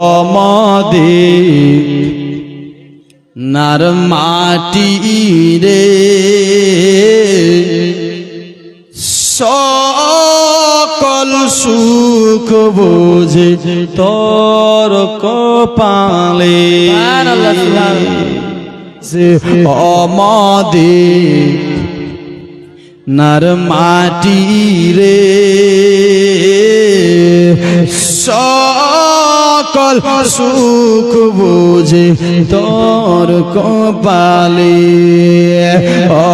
আমাদের নার মাটি রে। সকল সুখ বোঝে তোর কপালে। সে আমাদের নার মাটি রে। সকল সুখ বুঝে তোর কপালে।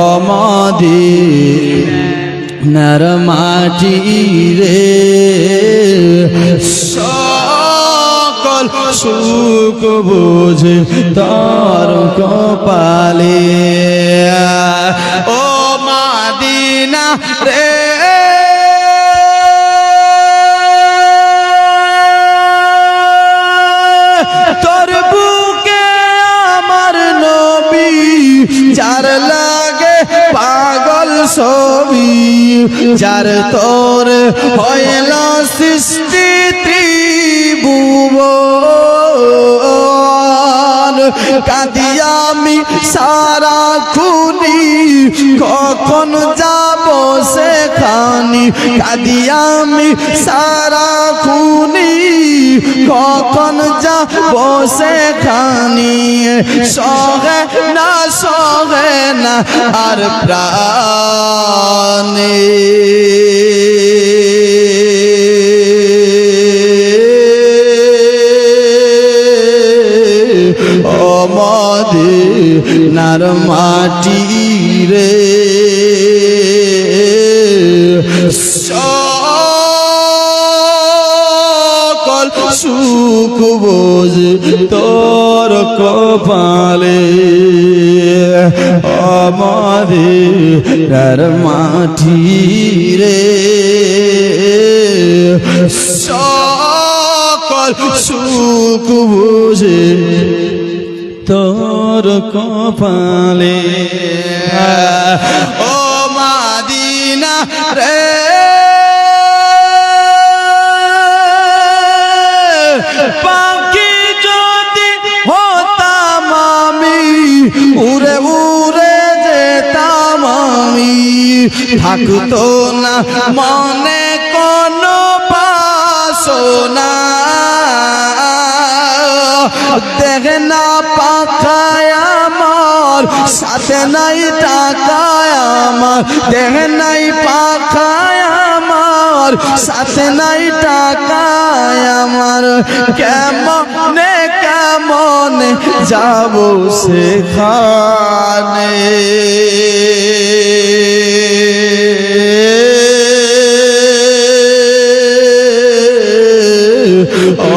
আমাদের নার মাটি রে। সকল সুখ বুঝে তোর কপালে। ও মাদিনা রে ছবি, যার তোর হইল সৃষ্টি ত্রিভুবন কাঁদি আমি সারা খুনি, কখন যাব সেখানি? কাঁদি আমি সারা খুনি কখন যাব সেখানি? সহে না সহে না আর প্রাণে। নার মাটি রে। সুখ বোঝ তোর কপালে। আমাদের মাটি রে। সকল সুখ তোর কপালে। ও মাদিনা রে। থাকতো না মনে কোনো বাসনা। দেখ না পাখায় আমার, সাথে নাই টাকায় আমার। দেখ নাই পাখায় আমার, সাথে নাই টাকায় আমার। কেমনে কেমনে যাব সেখানে?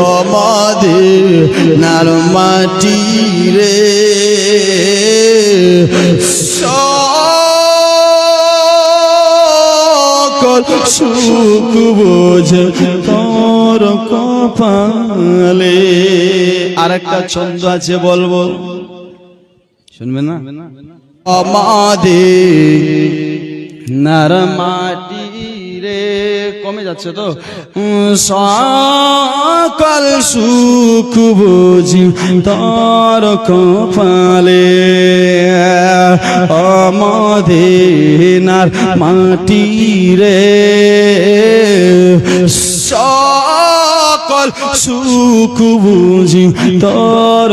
আমাদের নার মাটি রে। সকল সুখ বোঝ তোর কপালে আর একটা ছন্দ আছে, বলব। শুনবে না? আমাদের নার মাটি রে কমে যাচ্ছে তো। সকল সুখ বুঝি তোর কপালে। আমাদের মাটি রে সকল সুখ বুঝি তোর